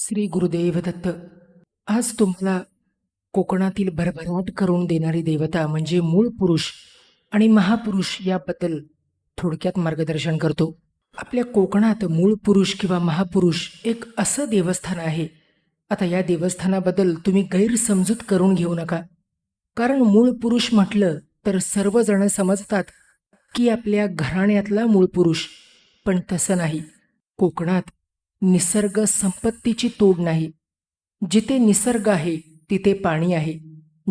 श्री गुरुदेव दत्त आज तुम्हाला कोकणातील भरभराट करून देणारी देवता म्हणजे मूळ पुरुष आणि महापुरुष याबद्दल थोडक्यात मार्गदर्शन करतो. आपल्या कोकणात मूळ पुरुष किंवा महापुरुष एक असं देवस्थान आहे. आता या देवस्थानाबद्दल तुम्ही गैरसमजूत करून घेऊ नका. कारण मूळ पुरुष म्हटलं तर सर्वजण समजतात की आपल्या घराण्यातला मूळ पुरुष पण तसं नाही. कोकणात निसर्ग संपत्तीची तोड नाही. जिथे निसर्ग आहे तिथे पाणी आहे.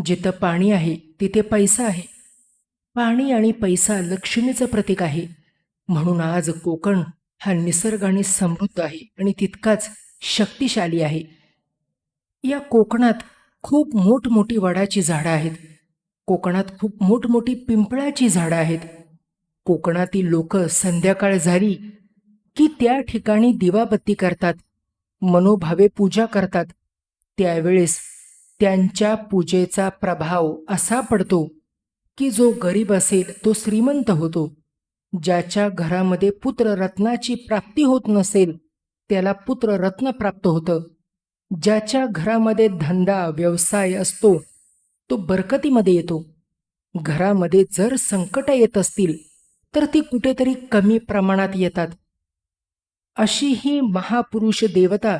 जिथं पाणी आहे तिथे पैसा आहे. पाणी आणि पैसा लक्ष्मीचं प्रतीक आहे. म्हणून आज कोकण हा निसर्गाने समृद्ध आहे आणि तितकाच शक्तिशाली आहे. या कोकणात खूप मोठमोठी वडाची झाडं आहेत. कोकणात खूप मोठमोठी पिंपळाची झाडं आहेत. कोकणातील लोक संध्याकाळ झाली की त्या ठिकाणी दिवाबत्ती करतात मनोभावे पूजा करतात. त्यावेळेस त्यांच्या पूजेचा प्रभाव असा पडतो की जो गरीब असेल तो श्रीमंत होतो. ज्याच्या घरामध्ये पुत्ररत्नाची प्राप्ती होत नसेल त्याला पुत्ररत्न प्राप्त होतं. ज्याच्या घरामध्ये धंदा व्यवसाय असतो तो बरकतीमध्ये येतो. घरामध्ये जर संकट येत असतील तर ती कुठेतरी कमी प्रमाणात येतात. अशी ही महापुरुष देवता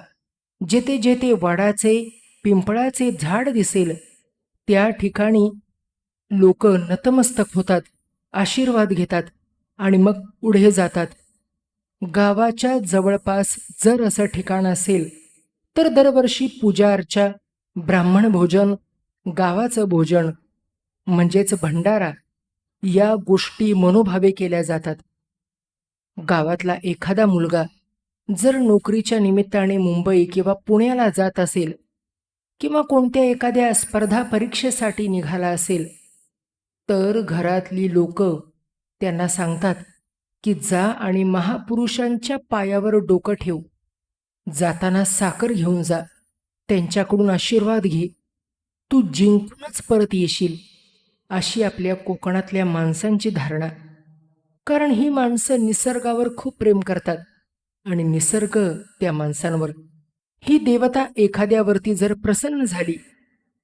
जेथे जेथे वडाचे पिंपळाचे झाड दिसेल त्या ठिकाणी लोक नतमस्तक होतात आशीर्वाद घेतात आणि मग पुढे जातात. गावाच्या जवळपास जर असं ठिकाण असेल तर दरवर्षी पूजा अर्चा ब्राह्मण भोजन गावाचं भोजन म्हणजेच भंडारा या गोष्टी मनोभावे केल्या जातात. गावातला एखादा मुलगा जर नोकरीच्या निमित्ताने मुंबई किंवा पुण्याला जात असेल किंवा कोणत्या एखाद्या स्पर्धा परीक्षेसाठी निघाला असेल तर घरातली लोक त्यांना सांगतात की जा आणि महापुरुषांच्या पायावर डोकं ठेव. जाताना साखर घेऊन जा. त्यांच्याकडून आशीर्वाद घे. तू जिंकूनच परत येशील अशी आपल्या कोकणातल्या माणसांची धारणा. कारण ही माणसं निसर्गावर खूप प्रेम करतात. आणि निसर्ग त्या माणसांवर. ही देवता एखाद्यावरती जर प्रसन्न झाली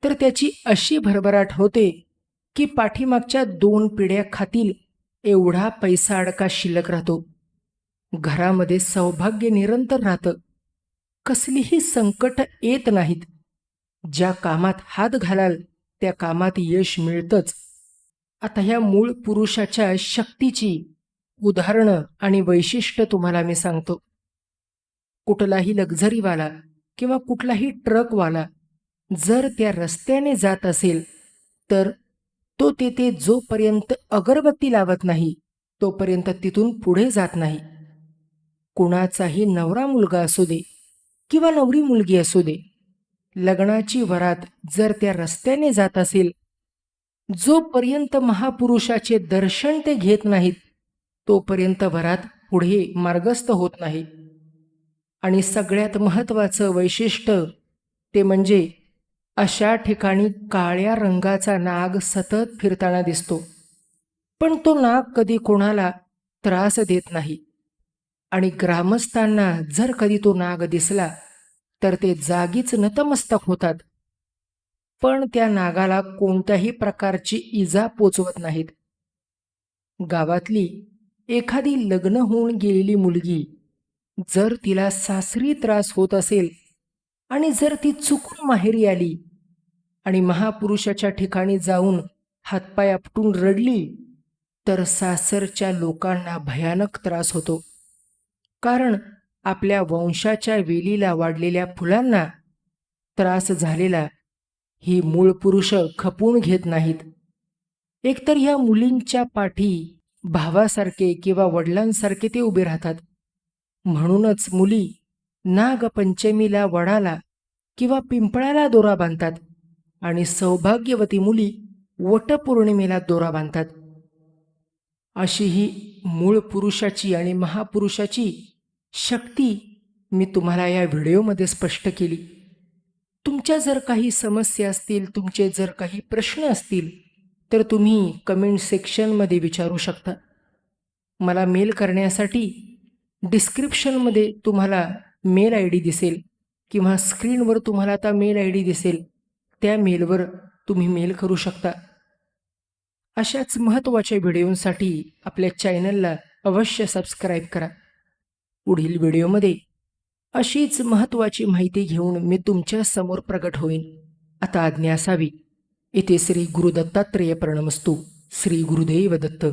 तर त्याची अशी भरभराट होते की पाठीमागच्या दोन पिढ्या खातील एवढा पैसा अडका शिल्लक राहतो. घरामध्ये सौभाग्य निरंतर राहतं. कसलीही संकट येत नाहीत. ज्या कामात हात घालाल त्या कामात यश मिळतंच. आता ह्या मूळ पुरुषाच्या शक्तीची उदाहरणं आणि वैशिष्ट्य तुम्हाला मी सांगतो. कुठलाही लक्झरीवाला किंवा कुठलाही ट्रकवाला जर त्या रस्त्याने जात असेल तर तो तेथे जोपर्यंत अगरबत्ती लावत नाही तोपर्यंत तिथून पुढे जात नाही. कुणाचाही नवरा मुलगा असू दे किंवा नवरी मुलगी असू दे लग्नाची वरात जर त्या रस्त्याने जात असेल जोपर्यंत महापुरुषाचे दर्शन ते घेत नाहीत तोपर्यंत वरात पुढे मार्गस्थ होत नाही. आणि सगळ्यात महत्त्वाचं वैशिष्ट्य ते म्हणजे अशा ठिकाणी काळ्या रंगाचा नाग सतत फिरताना दिसतो. पण तो नाग कधी कोणाला त्रास देत नाही. आणि ग्रामस्थांना जर कधी तो नाग दिसला तर ते जागीच नतमस्तक होतात. पण त्या नागाला कोणत्याही प्रकारची इजा पोचवत नाहीत. गावातली एखादी लग्न होऊन गेलेली मुलगी जर तिला सासरी त्रास होत असेल आणि जर ती चुकून माहेरी आली आणि महापुरुषाच्या ठिकाणी जाऊन हातपाय आपटून रडली तर सासरच्या लोकांना भयानक त्रास होतो. कारण आपल्या वंशाच्या वेलीला वाढलेल्या फुलांना त्रास झालेला ही मूळ पुरुष खपून घेत नाहीत. एकतर ह्या मुलींच्या पाठी भावासारखे किंवा वडिलांसारखे ते उभे राहतात. म्हणूनच मुली नागपंचमीला वडाला किंवा पिंपळाला दोरा बांधतात आणि सौभाग्यवती मुली वटपौर्णिमेला दोरा बांधतात. अशी ही मूळ पुरुषाची आणि महापुरुषाची शक्ती मी तुम्हाला या व्हिडिओमध्ये स्पष्ट केली. तुमच्या जर काही समस्या असतील तुमचे जर काही प्रश्न असतील तर तुम्ही कमेंट सेक्शनमध्ये विचारू शकता. मला मेल करण्यासाठी डिस्क्रिप्शनमध्ये तुम्हाला मेल आय डी दिसेल किंवा स्क्रीनवर तुम्हाला आता मेल आय डी दिसेल त्या मेलवर तुम्ही मेल करू शकता. अशाच महत्त्वाच्या व्हिडिओंसाठी आपल्या चॅनलला अवश्य सबस्क्राईब करा. पुढील व्हिडिओमध्ये अशीच महत्त्वाची माहिती घेऊन मी तुमच्यासमोर प्रगट होईन. आता आज्ञा असावी. येथे श्री गुरुदत्तात्रेय प्रणमस्तू. श्री गुरुदेव दत्त.